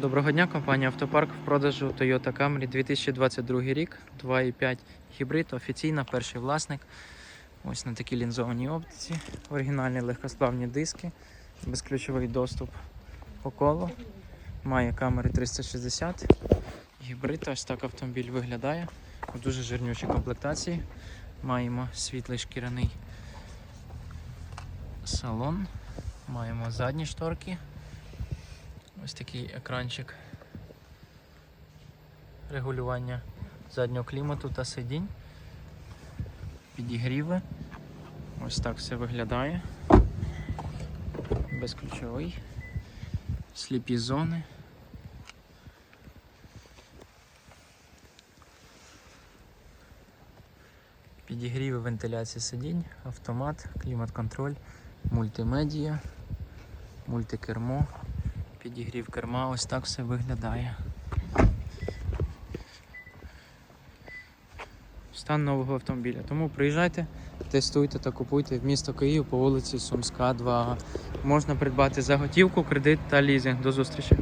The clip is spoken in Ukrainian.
Доброго дня, компанія Автопарк в продажу Toyota Camry 2022 рік, 2.5 гібрид, офіційно перший власник. Ось на такій лінзованій оптиці, оригінальні легкосплавні диски, безключовий доступ по колу. Має камери 360. Гібрид, ось так автомобіль виглядає. У дуже жирнючій комплектації. Маємо світлий шкіряний салон. Маємо задні шторки. Ось такий екранчик регулювання заднього клімату та сидінь. Підігріви. Ось так все виглядає. Безключовий. Сліпі зони. Підігріви вентиляції сидінь, автомат, клімат-контроль, мультимедія, мультикермо, підігрів керма, ось так все виглядає. Стан нового автомобіля. Тому приїжджайте, тестуйте та купуйте в місто Київ по вулиці Сумська, 2. Можна придбати за готівку, кредит та лізинг. До зустрічі!